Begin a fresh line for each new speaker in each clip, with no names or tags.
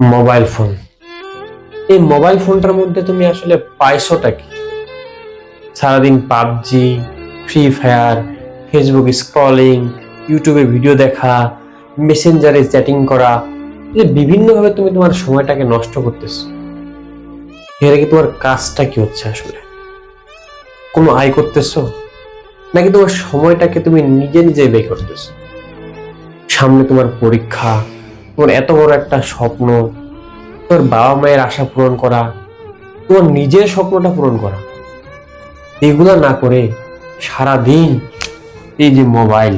Mobile phone. এই mobile ফোনটার মধ্যে তুমি আসলে পাইছোটা কি? সারাদিন PUBG, free fire, Facebook scrolling, ইউটিউবে ভিডিও দেখা, মেসেঞ্জারে চ্যাটিং করা যে বিভিন্নভাবে তুমি তোমার সময়টাকে নষ্ট করতেছো। এর কি তোমার কাজটা কি হচ্ছে আসলে? কোনো আয় করতেছো? নাকি তোমার সময়টাকে তুমি নিজে নিজে ব্যয় করতেছো? সামনে তোমার পরীক্ষা তোমার এত বড় একটা স্বপ্ন, তোর বাবা মায়ের আশা পূরণ করা, তোর নিজের স্বপ্নটা পূরণ করা, এগুলা না করে সারা দিন এই যে মোবাইল,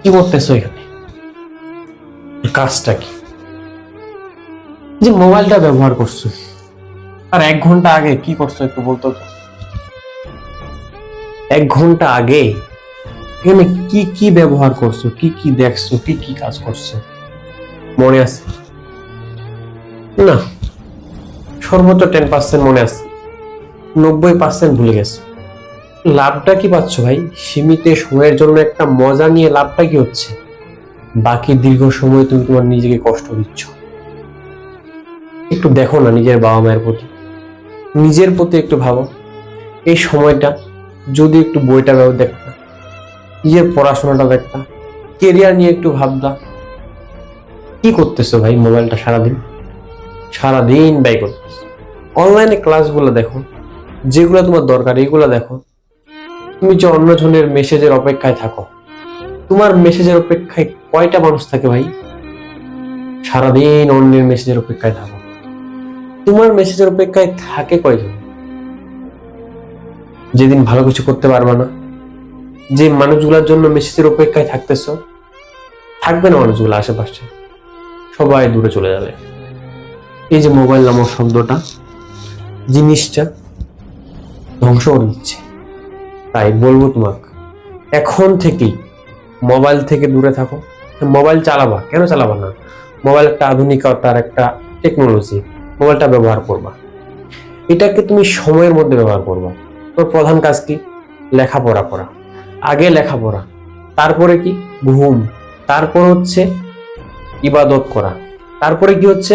কি করতেছো এখানে? কাজটা কি? যে মোবাইলটা ব্যবহার করছ, আর এক ঘণ্টা আগে কি করছ একটু বলতো এক ঘণ্টা আগে এখানে কি কি ব্যবহার করছ? কি কি দেখছ? কি কি কাজ করছ? মনে আছে? না। সর্বোচ্চ টেন পার্সেন্ট মনে আছে। নব্বই পার্সেন্ট ভুলে গেছে। লাভটা কি পাচ্ছ ভাই? সীমিত সময়ের জন্য একটা মজা নিয়ে লাভটা কি হচ্ছে? বাকি দীর্ঘ সময় তুমি তোমার নিজেকে কষ্ট দিচ্ছ। একটু দেখো না নিজের বাবা মায়ের প্রতি। নিজের প্রতি একটু ভাবো। এই সময়টা যদি একটু বইটা দেখতা নিজের পড়াশোনাটা দেখতা কেরিয়ার নিয়ে একটু ভাবতা কি করতেছো ভাই মোবাইলটা সারাদিন? সারাদিন ব্যয় করতেছো। অনলাইনে ক্লাসগুলো দেখো। যেগুলো তোমার দরকার, এগুলো দেখো। তুমি যে অন্যজনের মেসেজের অপেক্ষায় থাকো। তোমার মেসেজের অপেক্ষায় কয়টা মানুষ থাকে ভাই? সারাদিন অন্যের মেসেজের অপেক্ষায় থাকো। তোমার মেসেজের অপেক্ষায় থাকে কয়জন? যেদিন ভালো কিছু করতে পারবা না যে মানুষগুলোর জন্য মেসেজের অপেক্ষায় থাকতেছ, থাকবে না মানুষগুলো আশেপাশে। সবাই দূরে চলে যাবে। এই যে মোবাইল নামক শব্দটা, জিনিসটা ধ্বংস করে দিচ্ছে। তাই বলব তোমাকে, এখন থেকেই মোবাইল থেকে দূরে থাকো। মোবাইল চালাবা, কেন চালাবা না? মোবাইল একটা আধুনিকতার একটা টেকনোলজি মোবাইলটা ব্যবহার করবা। এটাকে তুমি সময়ের মধ্যে ব্যবহার করবা। তোর প্রধান কাজ কি? লেখাপড়া করা। আগে লেখাপড়া, তারপরে কি? ঘুম, তারপর হচ্ছে ইবাদত করা, তারপরে কি হচ্ছে?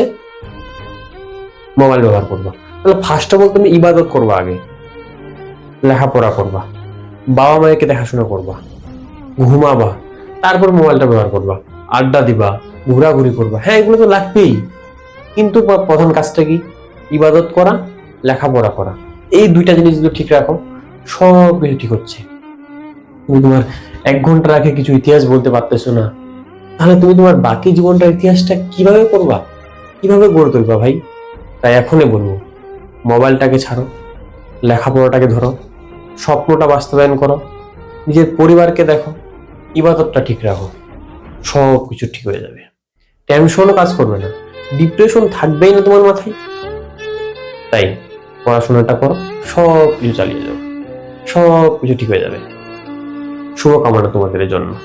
মোবাইল ব্যবহার করবা। তাহলে ফার্স্ট অফ অল তুমি ইবাদত করবা আগে, লেখাপড়া করবা, বাবা মায়েকে দেখাশোনা করবা, ঘুমাবা, তারপর মোবাইলটা ব্যবহার করবা, আড্ডা দিবা, ঘোরাঘুরি করবা। হ্যাঁ এগুলো তো লাগবেই। কিন্তু প্রধান কাজটা কি? ইবাদত করা, লেখাপড়া করা। এই দুইটা জিনিস যদি ঠিক রাখো, সব কিছু ঠিক হচ্ছে। তুমি তোমার এক ঘণ্টা আগে কিছু ইতিহাস বলতে পারতেছো না। তাহলে তুমি তোমার বাকি জীবনটার ইতিহাসটা কীভাবে করবা কীভাবে গড়ে তুলবা ভাই? তাই এখনই বলব, মোবাইলটাকে ছাড়ো, লেখাপড়াটাকে ধরো, স্বপ্নটা বাস্তবায়ন করো, নিজের পরিবারকে দেখো, ইবাদতটা ঠিক রাখো, সব কিছু ঠিক হয়ে যাবে। টেনশনও কাজ করবে না। ডিপ্রেশন থাকবেই না তোমার মাথায়। তাই পড়াশোনাটা করো, সব কিছু চালিয়ে যাও, সব কিছু ঠিক হয়ে যাবে। শুভকামনা তোমাদের জন্য।